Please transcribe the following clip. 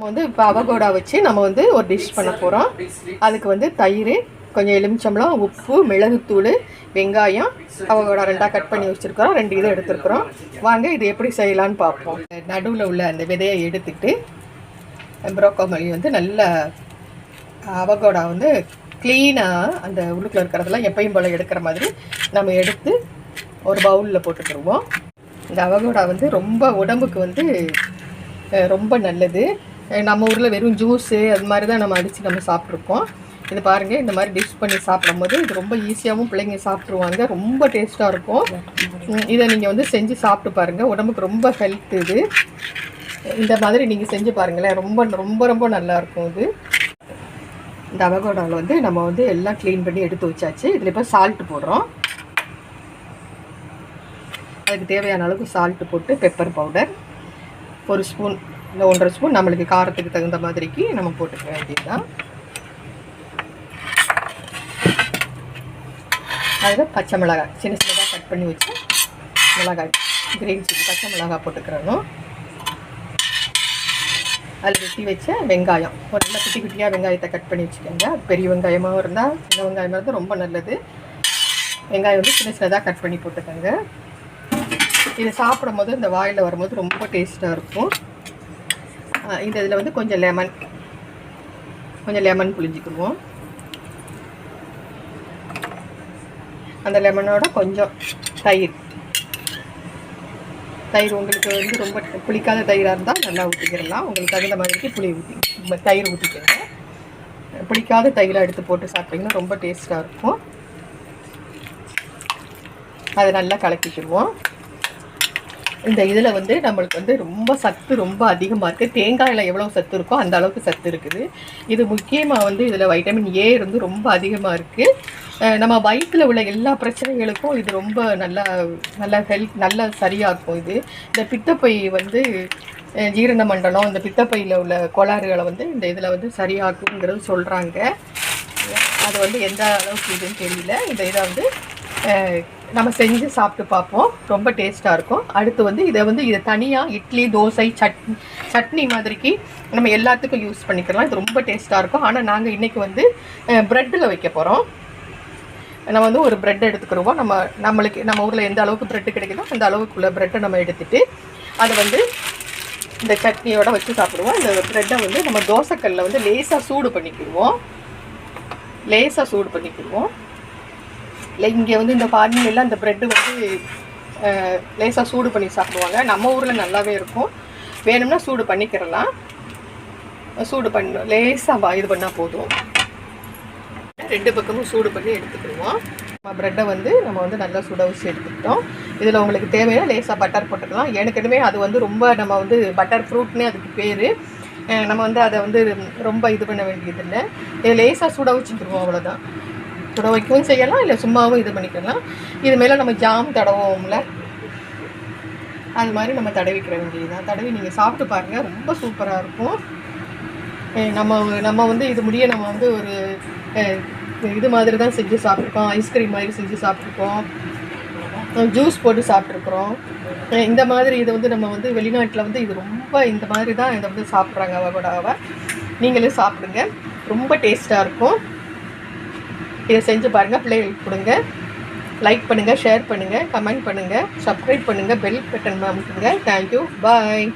நம்ம வந்து இப்போ அவகோடா வச்சு நம்ம வந்து ஒரு டிஷ் பண்ண போகிறோம் அதுக்கு வந்து தயிர் கொஞ்சம் எலுமிச்சம்பழம் உப்பு மிளகுத்தூள் வெங்காயம் அவகோடா ரெண்டாக கட் பண்ணி வச்சுருக்கிறோம். ரெண்டு இதை எடுத்துருக்குறோம். வாங்க இது எப்படி செய்யலான்னு பார்ப்போம். நடுவில் உள்ள அந்த விதையை எடுத்துட்டு ப்ரோக்கோமலி வந்து நல்ல அவகோடா வந்து க்ளீனாக அந்த உள்ளுக்குள்ள இருக்கிறதெல்லாம் எப்பையும் போல் எடுக்கிற மாதிரி நம்ம எடுத்து ஒரு பவுலில் போட்டுக்கிடுவோம். இந்த அவகோடா வந்து ரொம்ப உடம்புக்கு வந்து ரொம்ப நல்லது. நம்ம ஊரில் வெறும் ஜூஸு அது மாதிரி தான் நம்ம அடித்து நம்ம சாப்பிட்ருக்கோம். இது பாருங்கள் இந்த மாதிரி டிஷ் பண்ணி சாப்பிடும்போது இது ரொம்ப ஈஸியாகவும் பிள்ளைங்க சாப்பிட்ருவாங்க. ரொம்ப டேஸ்ட்டாக இருக்கும். இதை நீங்கள் வந்து செஞ்சு சாப்பிட்டு பாருங்கள் உடம்புக்கு ரொம்ப ஹெல்த் இது. இந்த மாதிரி நீங்கள் செஞ்சு பாருங்களேன். ரொம்ப ரொம்ப ரொம்ப நல்லா இருக்கும் இது. இந்த அவகோடாவில் வந்து நம்ம வந்து எல்லாம் க்ளீன் பண்ணி எடுத்து வச்சாச்சு. இதில் இப்போ சால்ட்டு போடுறோம். அதுக்கு தேவையான அளவுக்கு சால்ட்டு போட்டு பெப்பர் பவுடர் ஒரு ஸ்பூன் இந்த ஒன்றரை ஸ்பூன் நம்மளுக்கு காரத்துக்கு தகுந்த மாதிரிக்கு நம்ம போட்டுக்க வேண்டியதுதான். அதில் பச்சை மிளகாய் சின்ன சின்னதாக கட் பண்ணி வச்சு மிளகாய் கிரீன் சில்லி பச்சை மிளகாய் போட்டுக்கிறணும். அதில் வெட்டி வச்ச வெங்காயம் ஒரு நல்ல குட்டி குட்டியாக வெங்காயத்தை கட் பண்ணி வச்சுக்கோங்க. பெரிய வெங்காயமாகவும் இருந்தால் சின்ன வெங்காயமாக இருந்தால் ரொம்ப நல்லது. வெங்காயம் வந்து சின்ன சின்னதாக கட் பண்ணி போட்டுக்கோங்க. இதை சாப்பிடும் போது இந்த வாயில் வரும்போது ரொம்ப டேஸ்ட்டாக இருக்கும். இந்த இதில் வந்து கொஞ்சம் லெமன் கொஞ்சம் லெமன் புளிஞ்சிக்குவோம் அந்த லெமனோட கொஞ்சம் தயிர். தயிர் உங்களுக்கு வந்து ரொம்ப புளிக்காத தயிராக இருந்தால் நல்லா ஊற்றிக்கிடலாம் உங்களுக்கு தகுந்த மாதிரிக்கு புளி ஊற்றி தயிர் ஊற்றிக்கோங்க பிடிக்காத தயிராக எடுத்து போட்டு சாப்பிட்டிங்கன்னா ரொம்ப டேஸ்ட்டாக இருக்கும். அதை நல்லா கலக்கிக்கிடுவோம். இந்த இதில் வந்து நம்மளுக்கு வந்து ரொம்ப சத்து ரொம்ப அதிகமாக இருக்குது தேங்காயில் எவ்வளோ சத்து இருக்கோ அந்த அளவுக்கு சத்து இருக்குது. இது முக்கியமாக வந்து இதில் வைட்டமின் ஏ இருந்து ரொம்ப அதிகமாக இருக்குது நம்ம வயிற்றில் உள்ள எல்லா பிரச்சனைகளுக்கும் இது ரொம்ப நல்லா நல்ல ஹெல்த் நல்ல சரியாக்கும் இது. இந்த பித்தப்பை வந்து ஜீரண மண்டலம் இந்த பித்தப்பையில் உள்ள கோளாறுகளை வந்து இந்த இதில் வந்து சரியாக்குங்கிறது சொல்கிறாங்க அது வந்து எந்த அளவுக்கு இதுன்னு தெரியல. இந்த இதை வந்து நம்ம செஞ்சு சாப்பிட்டு பார்ப்போம். ரொம்ப டேஸ்ட்டாக இருக்கும். அடுத்து வந்து இதை வந்து இதை தனியாக இட்லி தோசை சட்னி சட்னி மாதிரிக்கு நம்ம எல்லாத்துக்கும் யூஸ் பண்ணிக்கலாம். இது ரொம்ப டேஸ்ட்டாக இருக்கும். ஆனால் நாங்கள் இன்றைக்கி வந்து ப்ரெட்டில் வைக்க போகிறோம் நம்ம வந்து ஒரு ப்ரெட் எடுத்துக்கிடுவோம் நம்ம நம்மளுக்கு நம்ம ஊரில் எந்த அளவுக்கு ப்ரெட்டு கிடைக்குதோ அந்த அளவுக்குள்ள ப்ரெட்டை நம்ம எடுத்துகிட்டு அதை வந்து இந்த சட்னியோடு வச்சு சாப்பிடுவோம். இந்த ப்ரெட்டை வந்து நம்ம தோசைக்கல்லில் வந்து லேசாக சூடு பண்ணிக்கிடுவோம். லேசாக சூடு பண்ணிக்கிடுவோம். இல்லை இங்கே வந்து இந்த ஃபாரின்லாம் அந்த ப்ரெட்டு வந்து லேசாக சூடு பண்ணி சாப்பிடுவாங்க. நம்ம ஊரில் நல்லாவே இருக்கும். வேணும்னா சூடு பண்ணிக்கிறலாம். சூடு பண்ண லேசாக இது பண்ணால் போதும். ரெண்டு பக்கமும் சூடு பண்ணி எடுத்துக்கிடுவோம். நம்ம ப்ரெட்டை வந்து நம்ம வந்து நல்லா சுட வச்சு எடுத்துக்கிட்டோம். இதில் உங்களுக்கு தேவையான லேசாக பட்டர் போட்டுக்கலாம். ஏற்கனவே அது வந்து ரொம்ப நம்ம வந்து பட்டர் ஃப்ரூட்னே அதுக்கு பேர். நம்ம வந்து அதை வந்து ரொம்ப இது பண்ண வேண்டியதில்லை. இது லேசாக சுட வச்சுக்கிடுவோம் அவ்வளோதான் சுட வைக்கவும் செய்யலாம் இல்லை சும்மாவும் இது பண்ணிக்கலாம். இது மேலே நம்ம ஜாம் தடவோம்ல அது மாதிரி நம்ம தடவிக்கிற வேண்டியதுதான். தடவி நீங்கள் சாப்பிட்டு பாருங்கள் ரொம்ப சூப்பராக இருக்கும். நம்ம நம்ம வந்து இது முடிய நம்ம வந்து ஒரு இது மாதிரி தான் செஞ்சு சாப்பிட்ருக்கோம் ஐஸ்கிரீம் மாதிரி செஞ்சு சாப்பிட்ருக்கோம் ஜூஸ் போட்டு சாப்பிட்ருக்குறோம் இந்த மாதிரி இது வந்து நம்ம வந்து வெளிநாட்டில் வந்து இது ரொம்ப இந்த மாதிரி தான் இதை வந்து சாப்பிட்றாங்க அவ கூட அவ நீங்களே சாப்பிடுங்க. ரொம்ப டேஸ்ட்டாக இருக்கும். இதை செஞ்சு பாருங்கள் பிள்ளைகளுக்கு கொடுங்க. லைக் பண்ணுங்கள் ஷேர் பண்ணுங்கள் கமெண்ட் பண்ணுங்கள் சப்ஸ்கிரைப் பண்ணுங்கள் பெல் பட்டன் அமுக்குங்க தேங்க்யூ பாய்